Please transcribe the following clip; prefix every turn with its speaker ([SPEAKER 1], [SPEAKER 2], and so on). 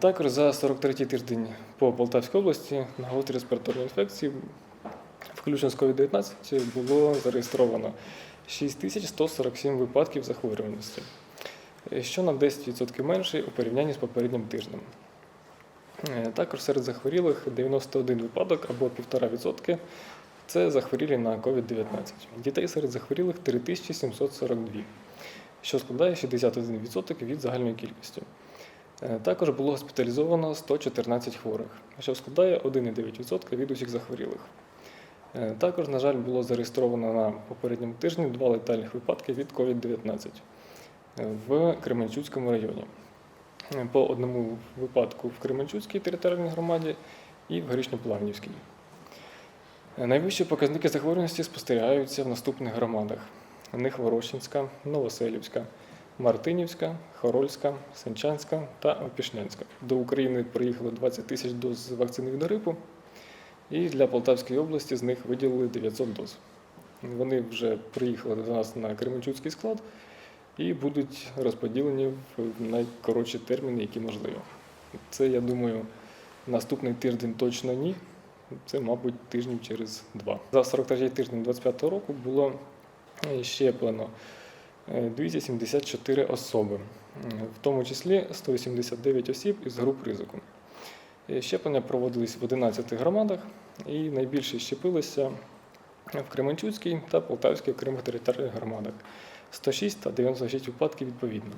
[SPEAKER 1] Також за 43-й тиждень по Полтавській області на гострі респіраторні інфекції, включно з COVID-19, було зареєстровано 6147 випадків захворюваності, що на 10% менше у порівнянні з попереднім тижнем. Е, Також серед захворілих 91 випадок або 1,5% це захворілі на COVID-19. Дітей серед захворілих 3742, що складає 61% від загальної кількості. Е, Також було госпіталізовано 114 хворих, що складає 1,9% від усіх захворілих. Е, Також, на жаль, було зареєстровано на попередньому тижні два летальних випадки від COVID-19 е, в Кременчуцькому районі. По одному випадку в Кременчуцькій територіальній громаді і в Горішньоплавнівській. Найвищі показники захворюваності спостерігаються в наступних громадах: Нихворощинська, Новоселівська, Мартинівська, Хорольська, Сенчанська та Опішнянська. До України приїхало 20 тисяч доз вакцини від грипу, і для Полтавської області з них виділили 900 доз. Вони вже приїхали до нас на Кременчуцький склад і будуть розподілені в найкоротші терміни, які можливі. Це, я думаю, наступний тиждень точно ні. Це, мабуть, тижнів через два. За 43 тиждень 2025 року було е, щеплено е, 274 особи, в тому числі 189 осіб із груп ризику. Е, Щеплення проводились в 11 громадах і найбільше щепилися в Кременчуцькій та Полтавській окремих територіальних громадах 106 та 96 випадків відповідно.